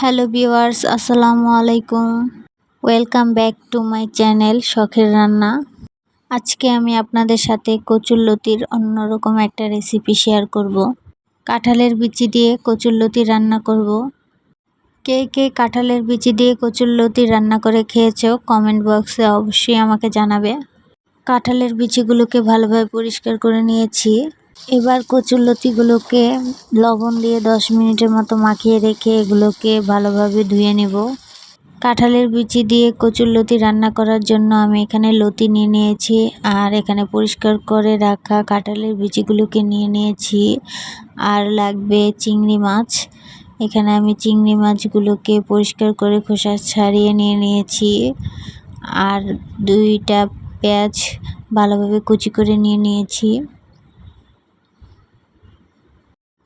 Hello viewers, আসসালামু আলাইকুম। Welcome back to my channel শখের রান্না। আজকে আমি আপনাদের সাথে কচুরলতির অন্যরকম একটা রেসিপি শেয়ার করব। কাঁঠালের বিচি দিয়ে কচুরলতি রান্না করব। কে কে কাঁঠালের বিচি দিয়ে কচুরলতি রান্না করে খেয়েছো, কমেন্ট বক্সে অবশ্যই আমাকে জানাবে। কাঁঠালের বিচিগুলোকে ভালোভাবে পরিষ্কার করে নিয়েছি। এবার কচুরলতিগুলোকে লবণ দিয়ে দশ মিনিটের মতো মাখিয়ে রেখে এগুলোকে ভালোভাবে ধুয়ে নেব। কাঁঠালের বিচি দিয়ে কচুরলতি রান্না করার জন্য আমি এখানে লতি নিয়ে নিয়েছি আর এখানে পরিষ্কার করে রাখা কাঁঠালের বিচিগুলোকে নিয়ে নিয়েছি। আর লাগবে চিংড়ি মাছ। এখানে আমি চিংড়ি মাছগুলোকে পরিষ্কার করে খোসা ছাড়িয়ে নিয়ে নিয়েছি। আর দুইটা পেঁয়াজ ভালোভাবে কুচি করে নিয়ে নিয়েছি।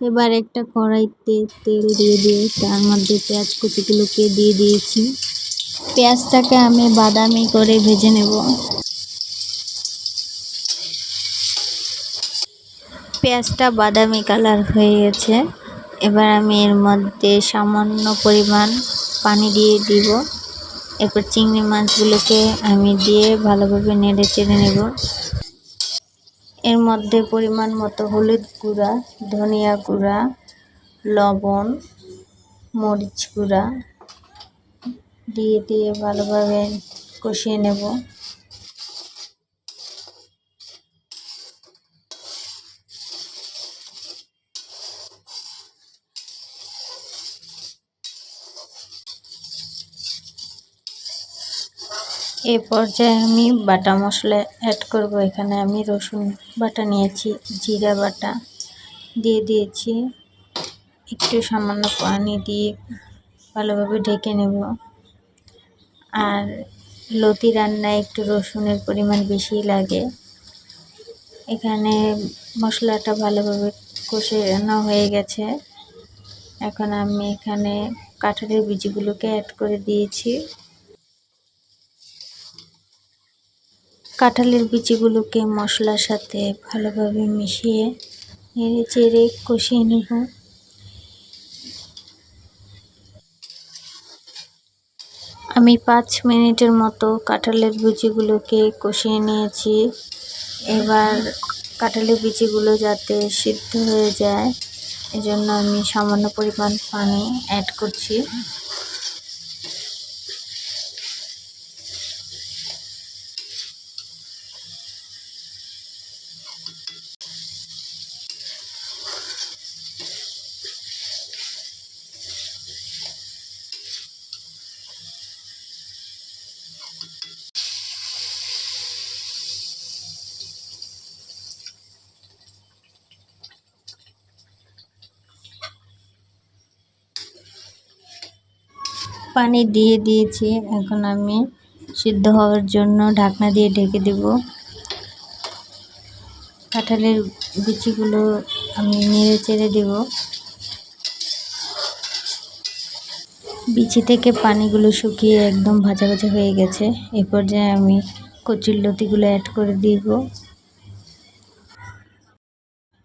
এবার একটা কড়াইতে তেল দিয়ে দিয়ে তার মধ্যে পেঁয়াজ কুচিগুলোকে দিয়ে দিয়েছি। পেঁয়াজটাকে আমি বাদামি করে ভেজে নেব। পেঁয়াজটা বাদামি কালার হয়ে গেছে। এবার আমি এর মধ্যে সামান্য পরিমাণ পানি দিয়ে দিব। এরপর চিংড়ি মাছগুলোকে আমি দিয়ে ভালোভাবে নেড়ে চেড়ে নেব। এর মধ্যে পরিমাণ মতো হলুদ গুঁড়া, ধনিয়া গুঁড়া, লবণ, মরিচ গুঁড়া দিয়ে দিয়ে ভালোভাবে কষিয়ে নেব। এ পর্যায়ে আমি বাটা মশলা অ্যাড করব। এখানে আমি রসুন বাটা নিয়েছি, জিরা বাটা দিয়ে দিয়েছি। একটু সামান্য পানি দিয়ে ভালোভাবে ঢেকে নেব। আর লতি রান্নায় একটু রসুনের পরিমাণ বেশি লাগে। এখানে মশলাটা ভালোভাবে কষে রান্না হয়ে গেছে। এখন আমি এখানে কাঁঠালের বীজগুলোকে অ্যাড করে দিয়েছি। কাঁঠালের বিচিগুলোকে মশলার সাথে ভালোভাবে মিশিয়ে নেড়ে চেড়ে কষিয়ে নেব। আমি পাঁচ মিনিটের মতো কাঁঠালের বিচিগুলোকে কষিয়ে নিয়েছি। এবার কাঁঠালের বিচিগুলো যাতে সিদ্ধ হয়ে যায়, এজন্য আমি সামান্য পরিমাণ পানি অ্যাড করছি। পানি দিয়ে দিয়েছি। এখন আমি সিদ্ধ হওয়ার জন্য ঢাকনা দিয়ে ঢেকে দেব। কাঁঠালের বিচিগুলো আমি নেড়ে চেড়ে দেব। বিচি থেকে পানিগুলো শুকিয়ে একদম ভাজা ভাজা হয়ে গেছে। এ পর্যায়ে আমি কচুর লতিগুলো অ্যাড করে দিব।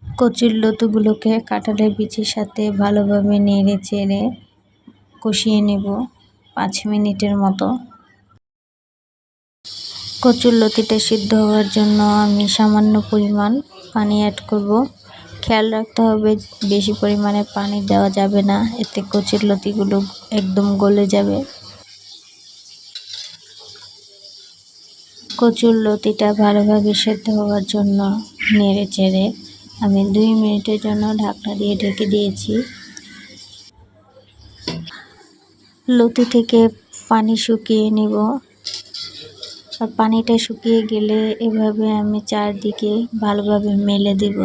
কচুর লতুগুলোকে কাঁঠালের বিচির সাথে ভালোভাবে নেড়ে চেড়ে কষিয়ে নেব পাঁচ মিনিটের মতো। কচুর লতিটা সিদ্ধ হওয়ার জন্য আমি সামান্য পরিমাণ পানি অ্যাড করব। খেয়াল রাখতে হবে, বেশি পরিমাণে পানি দেওয়া যাবে না, এতে কচুর লতিগুলো একদম গলে যাবে। কচুর লতিটা ভালোভাবে সেদ্ধ হওয়ার জন্য নেড়ে চেড়ে আমি দুই মিনিটের জন্য ঢাকনা দিয়ে ঢেকে দিয়েছি। লতি থেকে পানি শুকিয়ে নিব। আর পানিটা শুকিয়ে গেলে এভাবে আমি চারদিকে ভালোভাবে মেলে দেব।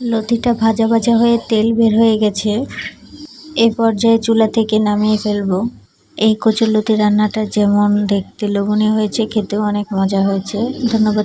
লতিটা ভাজা ভাজা হয়ে তেল বের হয়ে গেছে। এ পর্যায়ে চুলা থেকে নামিয়ে ফেলব। এই কচুর লতি রান্নাটা যেমন দেখতে লোভনীয় হয়েছে, খেতেও অনেক মজা হয়েছে। ধন্যবাদ